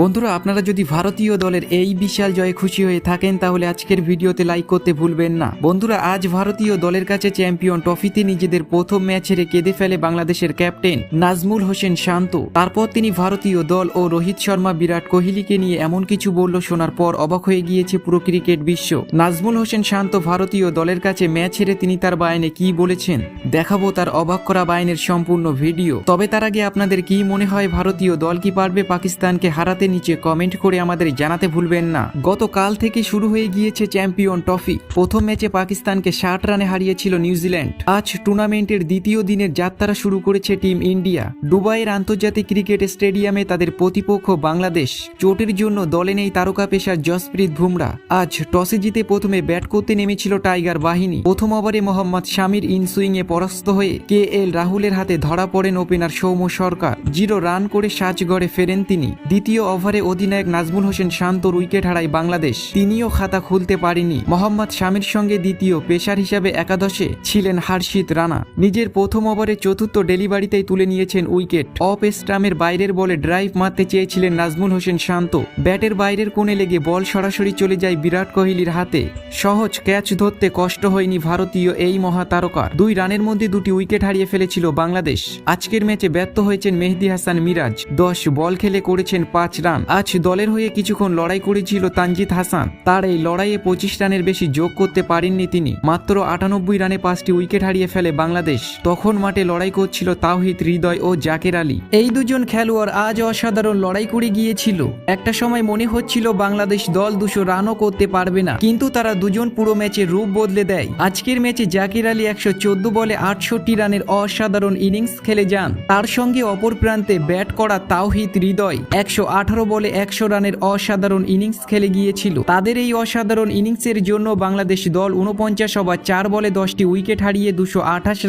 বন্ধুরা, আপনারা যদি ভারতীয় দলের এই বিশাল জয়ে খুশি হয়ে থাকেন, তাহলে আজকের ভিডিওতে লাইক করতে ভুলবেন না। বন্ধুরা, আজ ভারতীয় দলের কাছে চ্যাম্পিয়ন ট্রফিতে নিজেদের প্রথম ম্যাচ হেরে কেঁদে ফেলে বাংলাদেশের ক্যাপ্টেন নাজমুল হোসেন শান্ত। তারপর তিনি ভারতীয় দল ও রোহিত শর্মা, বিরাট কোহলিকে নিয়ে এমন কিছু বলল, শোনার পর অবাক হয়ে গিয়েছে পুরো ক্রিকেট বিশ্ব। নাজমুল হোসেন শান্ত ভারতীয় দলের কাছে ম্যাচ হেরে তিনি তার বায়নে কি বলেছেন, দেখাবো তার অবাক করা বায়নের সম্পূর্ণ ভিডিও। তবে তার আগে আপনাদের কি মনে হয়, ভারতীয় দল কি পারবে পাকিস্তানকে হারাতে? নিচে কমেন্ট করে আমাদের জানাতে ভুলবেন না। গতকাল থেকে শুরু হয়ে গিয়েছে চ্যাম্পিয়ন ট্রফি প্রথম ম্যাচে পাকিস্তানকে ষাট রানে হারিয়েছিল নিউজিল্যান্ড আজ টুর্নামেন্টের দ্বিতীয় দিনের যাত্রা শুরু করেছে টিম ইন্ডিয়া। দুবাইয়ের আন্তর্জাতিক ক্রিকেট স্টেডিয়ামে তাদের প্রতিপক্ষ বাংলাদেশ। চোটের জন্য দলে নেই তারকা পেশার জসপ্রীত বুমরা। আজ টসে জিতে প্রথমে ব্যাট করতে নেমেছিল টাইগার বাহিনী। প্রথম ওভারে মোহাম্মদ শামির ইনসুইংয়ে পরাস্ত হয়ে কে এল রাহুলের হাতে ধরা পড়েন opener Soumya Sarkar. Zero run করে সাজগড়ে ফেরেন তিনি। দ্বিতীয় ওভারে অধিনায়ক নাজমুল হোসেন শান্তর উইকেট হারায় বাংলাদেশ। তিনিও খাতা খুলতে পারেনি মোহাম্মদ শামির সঙ্গে দ্বিতীয় পেশার হিসাবে একাদশে ছিলেন হার্ষিত রানা। নিজের প্রথম ওভারে চতুর্থ ডেলিভারিতেই তুলে নিয়েছেন উইকেট। অফ স্টামের বাইরের বলে ড্রাইভ মারতে চেয়েছিলেন নাজমুল হোসেন শান্ত। ব্যাটের বাইরের কোণে লেগে বল সরাসরি চলে যায় বিরাট কোহলির হাতে। সহজ ক্যাচ ধরতে কষ্ট হয়নি ভারতীয় এই মহা মহাতারকার। দুই রানের মধ্যে দুটি উইকেট হারিয়ে ফেলেছিল বাংলাদেশ। আজকের ম্যাচে ব্যর্থ হয়েছেন মেহেদি হাসান মিরাজ। দশ বল খেলে করেছেন পাঁচ রান। আজ দলের হয়ে কিছুক্ষণ লড়াই করেছিল তানজিদ হাসান। তার এই লড়াইয়ে পঁচিশ রানের বেশি যোগ করতে পারেননি তিনি। মাত্র আটানব্বই রানে পাঁচটি উইকেট হারিয়ে ফেলে বাংলাদেশ। তখন মাঠে লড়াই করছিল তাওহিদ হৃদয় ও জাকের আলী। এই দুজন খেলোয়াড় আজ অসাধারণ লড়াই করে গিয়েছিল। একটা সময় মনে হচ্ছিল বাংলাদেশ দল দুশো রানও করতে পারবে না। কিন্তু তারা দুজন পুরো ম্যাচে রূপ বদলে দেয়। আজকের ম্যাচে জাকির আলী একশো চোদ্দ বলে আটষট্টি রানের অসাধারণ ইনিংস খেলে যান। তার সঙ্গে অপর প্রান্তে ব্যাট করা তাওহিদ হৃদয় একশো আট আঠারো বলে একশো রানের অসাধারণ ইনিংস খেলে গিয়েছিল। তাদের এই অসাধারণ ইনিংসের জন্য বাংলাদেশ দল উনপঞ্চাশ ওভার চার বলে দশটি উইকেট হারিয়ে দুশো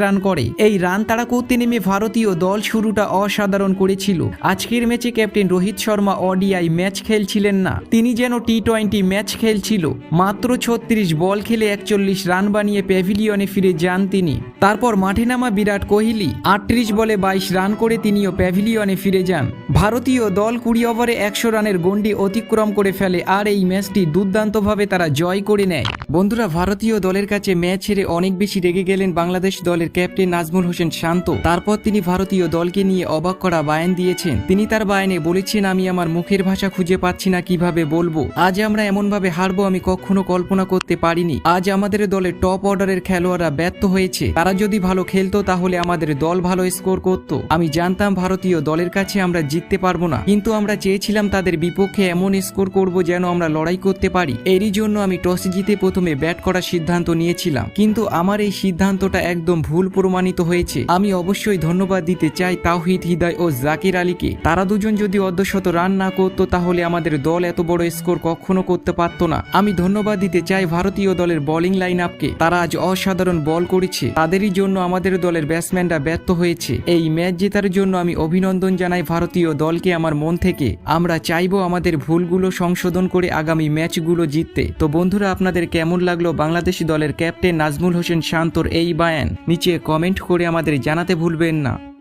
রান করে। এই রান তাড়া করতে নেমে ভারতীয় দল শুরুটা অসাধারণ করেছিল। আজকের ম্যাচে captain Rohit Sharma ODI match খেলছিলেন না। তিনি যেন টি টোয়েন্টি ম্যাচ খেলছিল। মাত্র ছত্রিশ বল খেলে একচল্লিশ রান বানিয়ে প্যাভিলিয়নে ফিরে যান তিনি। তারপর মাঠে নামা বিরাট কোহলি। আটত্রিশ বলে বাইশ রান করে তিনিও প্যাভিলিয়নে ফিরে যান। ভারতীয় দল কুড়ি ওভারে একশো রানের গন্ডি অতিক্রম করে ফেলে আর এই ম্যাচটি দুর্দান্তভাবে তারা জয় করে নেয়। বন্ধুরা, ভারতীয় দলের কাছে ম্যাচ হেরে অনেক বেশি রেগে গেলেন বাংলাদেশ দলের ক্যাপ্টেন নাজমুল হোসেন শান্ত। তারপর তিনি ভারতীয় দলকে নিয়ে অবাক করা বায়ান দিয়েছেন। তিনি তার বায়ানে বলেছেন, আমি আমার মুখের ভাষা খুঁজে পাচ্ছি না, কীভাবে বলব? আজ আমরা এমনভাবে হারবো, আমি কখনো কল্পনা করতে পারিনি। আজ আমাদের দলের টপ অর্ডারের খেলোয়াড়রা ব্যর্থ হয়েছে। তারা যদি ভালো খেলতো, তাহলে আমাদের দল ভালো স্কোর করত। আমি জানতাম, ভারতীয় দলের কাছে আমরা জিততে পারব না। কিন্তু আমরা চেয়েছিলাম, তাদের বিপক্ষে এমন স্কোর করব, যেন আমরা লড়াই করতে পারি। এরই জন্য আমি টস জিতে প্রথমে ব্যাট করার সিদ্ধান্ত নিয়েছিলাম, কিন্তু আমার এই সিদ্ধান্তটা একদম ভুল প্রমাণিত হয়েছে। আমি অবশ্যই ধন্যবাদ দিতে চাই তাওহিদ হৃদয় ও জাকির আলীকে। তারা দুজন যদি অর্ধশত রান না করতো, তাহলে আমাদের দল এত বড় স্কোর কখনো করতে পারতো না। আমি ধন্যবাদ দিতে চাই ভারতীয় দলের বোলিং লাইন আপকে তারা আজ অসাধারণ বল করেছে। তাদেরই জন্য আমাদের দলের ব্যাটসম্যানরা ব্যর্থ হয়েছে। এই ম্যাচ জেতার জন্য আমি অভিনন্দন জানাই ভারতীয় দলকে আমার মন থেকে। আমরা চাইব আমাদের ভুলগুলো সংশোধন করে আগামী ম্যাচগুলো জিততে। তো বন্ধুরা, আপনাদের কেমন লাগল বাংলাদেশি দলের ক্যাপ্টেন নাজমুল হোসেন শান্তর এই বায়ান? নিচে কমেন্ট করে আমাদের জানাতে ভুলবেন না।